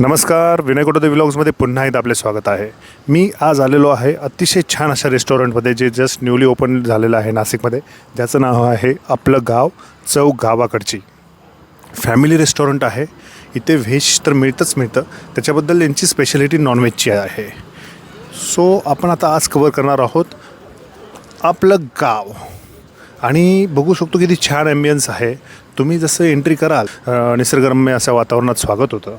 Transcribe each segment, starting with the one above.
नमस्कार विनय कोटोदे व्लॉग्समध्ये पुन्हा एकदा आपले स्वागत आहे. मी आज आलेलो आहे अतिशय छान अशा रेस्टॉरंटमध्ये जे जस्ट न्यूली ओपन झालेलं आहे नाशिकमध्ये. ज्याचं नाव आहे आपलं गाव चव गावाकडची. फॅमिली रेस्टॉरंट आहे. इथे व्हेज तर मिळतंच मिळतं. त्याच्याबद्दल यांची स्पेशालिटी नॉनव्हेजची आहे. सो आपण आता आज कवर करणार आहोत आपलं गाव. आणि बघू शकतो किती छान ॲम्बियन्स आहे. तुम्ही जसं एंट्री कराल निसर्गरम्य अशा वातावरणात स्वागत होतं.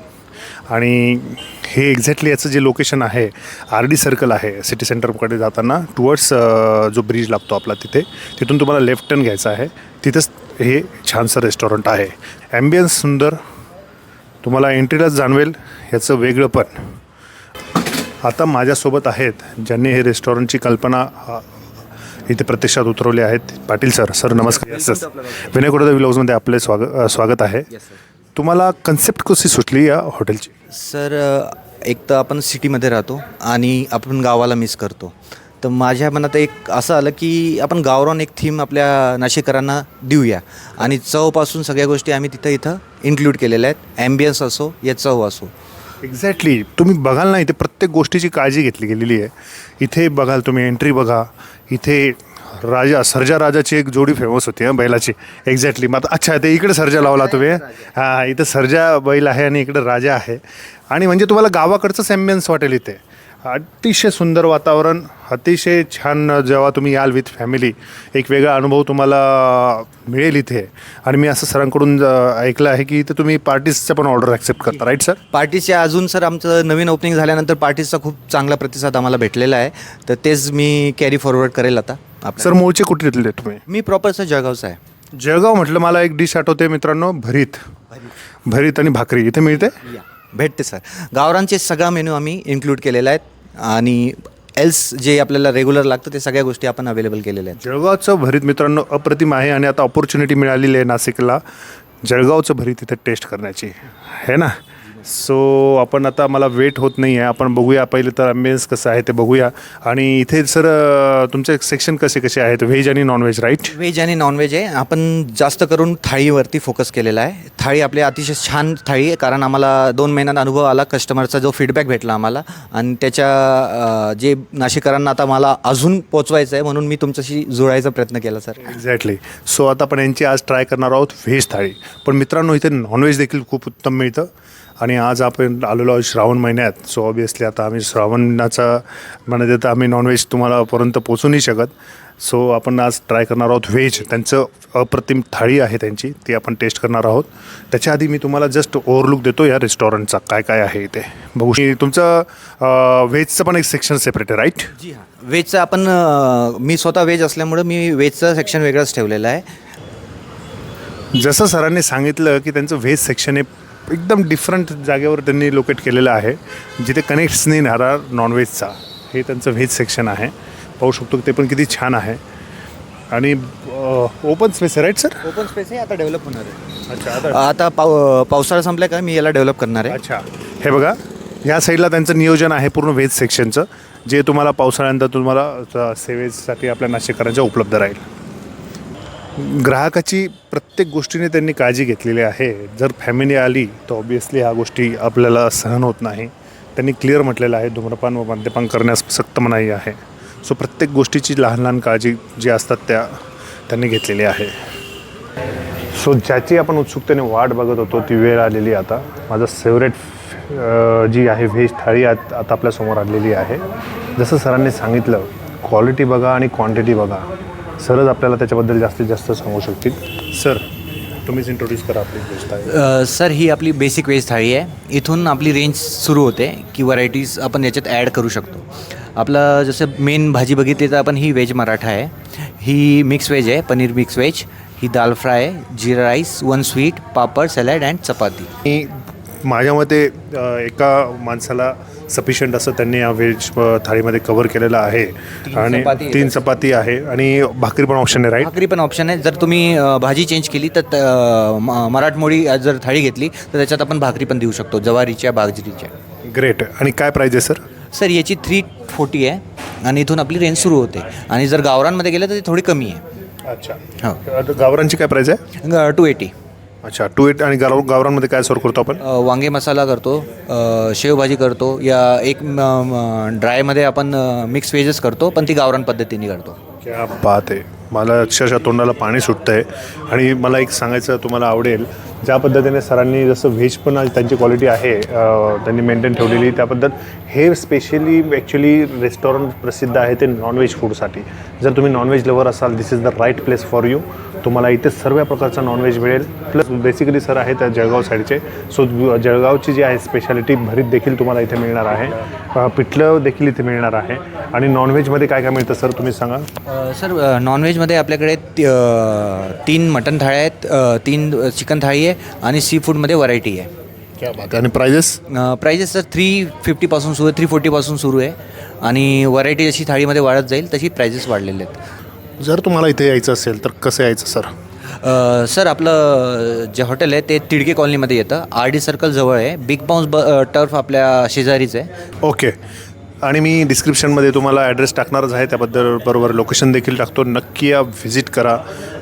आणि हे एक्झॅक्टली याचं जे लोकेशन आहे आर डी सर्कल आहे सिटी सेंटरकडे जाताना टुवर्ड्स जो ब्रिज लागतो आपला तिथे तिथून तुम्हाला लेफ्ट टर्न घ्यायचा आहे. तिथंच हे छानसं रेस्टॉरंट आहे. ॲम्बियन्स सुंदर. तुम्हाला एंट्रीलाच जाणवेल ह्याचं वेगळं पण. आता माझ्यासोबत आहेत ज्यांनी हे रेस्टॉरंटची कल्पना इथे प्रत्यक्षात उतरवली आहेत. पाटील सर सर नमस्कार. विनय कोडदा व्लॉग्समध्ये आपले स्वागत अ, स्वागत आहे. तुम्हाला कन्सेप्ट कशी सुचली या हॉटेलची सर एक तर आपण सिटीमध्ये राहतो आणि आपण गावाला मिस करतो. तर माझ्या मनात एक असं आलं की आपण गावरान एक थीम आपल्या नाशिकरांना देऊया. आणि चवपासून सगळ्या गोष्टी आम्ही तिथं इथं इन्क्लूड केलेल्या आहेत. ॲम्बियन्स असो या चव असो. एक्झॅक्टली तुम्ही बघाल ना इथे प्रत्येक गोष्टीची काळजी घेतली गेलेली आहे. इथे बघाल तुम्ही एंट्री बघा. इथे राजा सर्जा राजाची एक जोडी फेमस होती हं बैलाची. एक्झॅक्टली मग आता अच्छा ते इकडे सर्जा लावला तुम्ही. हां इथं सर्जा बैल आहे आणि इकडे राजा आहे. आणि म्हणजे तुम्हाला गावाकडचंच ॲम्बियन्स वाटेल इथे. अतिशय सुंदर वातावरण अतिशय छान जेव्हा तुम्ही याल विथ फॅमिली एक वेगळा अनुभव तुम्हाला मिळेल इथे. आणि मी असं सरांकडून अ, ऐकलं आहे की इथे तुम्ही पार्टीजचं पण ऑर्डर ॲक्सेप्ट करता राईट सर पार्टीच्या अजून सर आमचं नवीन ओपनिंग झाल्यानंतर पार्टीचा खूप चांगला प्रतिसाद आम्हाला भेटलेला आहे. तर तेच मी कॅरी फॉरवर्ड करेल आता. आपल्या सर मूळचे कुठे येतले तुम्ही? मी प्रॉपर सर जळगावचा आहे. जळगाव म्हटलं मला एक डिश आठवते मित्रांनो भरीत. भरीत. आणि भाकरी. इथे मिळते? या. भेटते सर. गावरांचे सगळा मेनू आम्ही इन्क्लूड केलेला आहेत आणि एल्स जे आपल्याला रेग्युलर लागतं ते सगळ्या गोष्टी आपण अवेलेबल केलेल्या आहेत. जळगावचं भरीत मित्रांनो अप्रतिम आहे आणि आता ऑपॉर्च्युनिटी मिळालेली आहे नाशिकला. जळगावचं भरीत इथे टेस्ट करण्याची. है ना? सो आपण आता मला वेट होत नाही आहे आपण बघूया. पहिले तर अम्बियन्स कसं आहे ते बघूया. आणि इथे सर तुमचे सेक्शन कसे कसे आहेत? व्हेज आणि नॉनव्हेज राईट व्हेज आणि नॉनव्हेज आहे. आपण जास्त करून थाळीवरती फोकस केलेला आहे. थाळी आपली अतिशय छान थाळी आहे. कारण आम्हाला दोन महिन्यात अनुभव आला कस्टमरचा जो फीडबॅक भेटला आम्हाला. आणि त्याच्या जे नाशिकरांना आता मला अजून पोचवायचं आहे म्हणून मी तुमच्याशी जुळायचा प्रयत्न केला सर एक्झॅक्टली सो आता आपण यांची आज ट्राय करणार आहोत व्हेज थाळी. पण मित्रांनो इथे नॉनव्हेज देखील खूप उत्तम मिळतं. आणि आज आपण आलेलो आहोत श्रावण महिन्यात. सो ऑबियसली आता आम्ही श्रावणाचा म्हणत येतं आम्ही नॉनव्हेज तुम्हाला पर्यंत पोचू नाही शकत. सो आपण आज ट्राय करणार आहोत व्हेज त्यांचं अप्रतिम थाळी आहे त्यांची ती आपण टेस्ट करणार आहोत. त्याच्या आधी मी तुम्हाला जस्ट ओव्हरलुक देतो या रेस्टॉरंटचा काय काय आहे इथे बघू तुमचं व्हेजचं पण एक सेक्शन सेपरेट आहे राईट जी हां. व्हेजचं आपण अं, मी स्वतः व्हेज असल्यामुळं मी व्हेजचं सेक्शन वेगळंच ठेवलेलं आहे. जसं सरांनी सांगितलं की त्यांचं व्हेज सेक्शन हे एकदम डिफरंट जागेवर त्यांनी लोकेट केलेलं आहे. जिथे कनेक्ट्स नाही राहणार नॉनव्हेजचा हे त्यांचं व्हेज सेक्शन आहे. पाहू शकतो ते पण किती छान आहे. आणि ओपन स्पेस आहे राईट सर ओपन स्पेस आहे आता डेव्हलप होणार आहे. अच्छा आता आता पाव पावसाळा संपला का मी याला डेव्हलप करणार आहे. अच्छा. हे बघा ह्या साईडला त्यांचं नियोजन आहे पूर्ण व्हेज सेक्शनचं जे तुम्हाला पावसाळ्यानंतर तुम्हाला सेवेसाठी आपल्या नाशिककरांच्या उपलब्ध राहील. ग्राहकाची प्रत्येक गोष्टीने त्यांनी काळजी घेतलेली आहे. जर फॅमिली आली तर ऑब्वियसली ह्या गोष्टी आपल्याला सहन होत नाही. त्यांनी क्लिअर म्हटलेलं आहे धूम्रपान व मद्यपान करण्यास सक्त मनाई आहे. सो प्रत्येक गोष्टीची लहान लहान काळजी जी असतात त्या त्यांनी घेतलेली आहे. सो ज्याची आपण उत्सुकतेने वाट बघत होतो ती वेळ आलेली आता. माझं फेवरेट जी आहे व्हेज थाळी आत- आता आपल्यासमोर आलेली आहे. जसं सरांनी सांगितलं क्वालिटी बघा आणि क्वांटिटी बघा. सरच आपल्याला त्याच्याबद्दल जास्तीत जास्त सांगू शकतील? सर तुम्हीच इंट्रोड्यूस करा आपली व्हेज थाळी. अ, सर ही आपली बेसिक व्हेज थाळी आहे. इथून आपली रेंज सुरू होते की व्हरायटीज आपण याच्यात ॲड करू शकतो. आपलं जसं मेन भाजी बघितली तर आपण ही व्हेज मराठा आहे. ही मिक्स व्हेज आहे पनीर मिक्स व्हेज ही दाल fry jeera rice one sweet papad salad and chapati. माझ्या मते एका माणसाला सफिशियंट असं त्यांनी या व्हेज थाळीमध्ये कव्हर केलेलं आहे. आणि चपाती तीन चपाती आहे. आणि भाकरी पण ऑप्शन आहे राईट भाकरी पण ऑप्शन आहे. जर तुम्ही अ, भाजी चेंज केली तर त- म- मराठमोळी अ, जर थाळी घेतली तर त्याच्यात आपण भाकरी पण देऊ शकतो. ज्वारीच्या बाजरीच्या. ग्रेट आणि काय प्राईज आहे सर सर याची थ्री फोर्टी आहे. आणि इथून आपली रेंज सुरू होते. आणि जर गावरांमध्ये गेलं तर ती थोडी कमी आहे. अच्छा. हो. गावरांची काय प्राईज आहे? टू एटी अच्छा टू एट आणि गाव गावरांमध्ये काय सर्व करतो आपण? अ, वांगे मसाला करतो अ, शेवभाजी करतो या एक ड्रायमध्ये आपण मिक्स व्हेजच करतो पण ती गावरान पद्धतीने करतो. क्या बात आहे. मला अक्षरशः तोंडाला पाणी सुटतं आहे आणि मला एक सांगायचं तुम्हाला आवडेल ज्या पद्धतीने सरांनी जसं व्हेज पण त्यांची क्वालिटी आहे त्यांनी मेंटेन ठेवलेली त्याबद्दल हे स्पेशली ॲक्च्युली रेस्टॉरंट प्रसिद्ध आहे ते नॉनव्हेज फूडसाठी जर तुम्ही नॉनव्हेज लवर असाल this is the right place for you तुम्हाला इथे सर्व प्रकारचं नॉनव्हेज मिळेल. प्लस बेसिकली सर आहे त्या जळगाव साईडचे. सो जळगावची जी आहे स्पेशालिटी भरीत देखील तुम्हाला इथे मिळणार आहे. पिठलं देखील इथे मिळणार आहे. आणि नॉनव्हेजमध्ये काय काय मिळतं सर तुम्ही सांगा. सर नॉनव्हेज नॉनव्हेजमध्ये आपल्याकडे तीन मटन थाळ्या आहेत तीन चिकन थाळी आहे आणि सी फूडमध्ये व्हरायटी आहे. क्या बात आहे. आणि प्राइजेस प्राइजेस सर थ्री फिफ्टीपासून सुरू आहे थ्री फोर्टीपासून सुरू आहे. आणि व्हरायटी जशी थाळीमध्ये वाढत जाईल तशी प्राइजेस वाढलेले आहेत. जर तुम्हाला इथे यायचं असेल तर कसं यायचं सर? सर आपलं जे हॉटेल आहे ते तिडके कॉलनीमध्ये येतं. आर डी सर्कल जवळ आहे. बिग बाउन्स ब टर्फ आपल्या शेजारीच आहे. ओके आणि मी डिस्क्रिप्शनमध्ये तुम्हाला ॲड्रेस टाकणारच आहे त्याबद्दल बरोबर लोकेशन देखील टाकतो. नक्की या व्हिजिट करा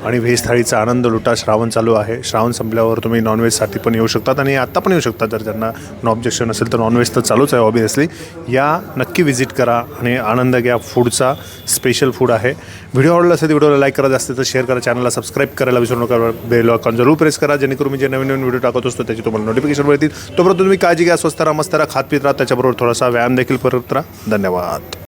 आणि व्हेज थाळीचा आनंद लुटा. श्रावण चालू आहे. श्रावण संपल्यावर तुम्ही नॉनव्हेजसाठी पण येऊ शकतात आणि आत्ता पण येऊ शकतात. जर त्यांना नो ऑब्जेक्शन असेल तर नॉनव्हेज तर चालूच आहे ऑबियसली या नक्की व्हिजिट करा आणि आनंद घ्या. फूडचा स्पेशल फूड आहे. व्हिडिओ आवडला असेल तर व्हिडिओला लाईक करा. जास्त तर शेअर करा चॅनलला सबस्क्राईब करायला विसरू नका. बेल आयकॉन जरूर प्रेस करा. जेणेकरून मी जे नवीन नवीन व्हिडिओ टाकत असतो त्याची तुम्हाला नोटिफिकेशन मिळतील. तोपर्यंत तुम्ही काळजी घ्या. स्वस्त राहा मस्त राहा खात पित राहा. त्याच्याबरोबर थोडासा व्यायाम देखील परत राहा. धन्यवाद.